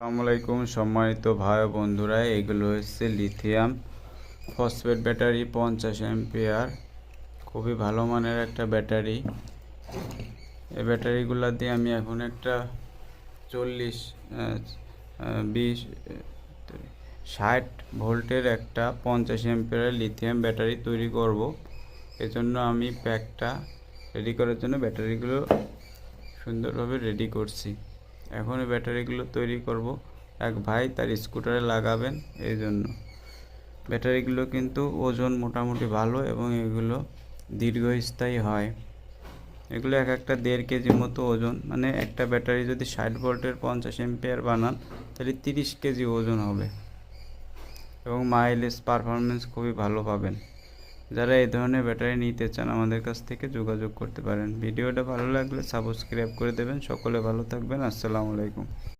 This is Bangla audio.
আসসালামু আলাইকুম সম্মানিত ভাই বন্ধুরা, এগুলো হচ্ছে লিথিয়াম ফসফেট ব্যাটারি পঞ্চাশ এমপিআর খুবই ভালো মানের একটা ব্যাটারি এই ব্যাটারিগুলো দিয়ে আমি এখন একটা চল্লিশ বিশ, ষাট ভোল্টের একটা পঞ্চাশ এমপিআর লিথিয়াম ব্যাটারি তৈরি করব। এজন্য আমি প্যাকটা রেডি করার জন্য ব্যাটারিগুলো সুন্দরভাবে রেডি করছি। এখন এই ব্যাটারিগুলো তৈরি করব। এক ভাই তার স্কুটারে লাগাবেন এই জন্য। ব্যাটারিগুলো কিন্তু ওজন মোটামুটি ভালো এবং এগুলো দীর্ঘস্থায়ী হয়। এগুলো এক একটা দেড় কেজি মতো ওজন। মানে একটা ব্যাটারি যদি ষাট ভোল্টের পঞ্চাশ এমপিয়ার বানান, তাহলে তিরিশ কেজি ওজন হবে। এবং মাইলেজ পারফরমেন্স খুবই ভালো পাবেন। যারা এই ধরনের ব্যাটারি নিতে চান আমাদের কাছ থেকে যোগাযোগ করতে পারেন। ভিডিওটা ভালো লাগলে সাবস্ক্রাইব করে দেবেন। সকলে ভালো থাকবেন। আসসালামু আলাইকুম।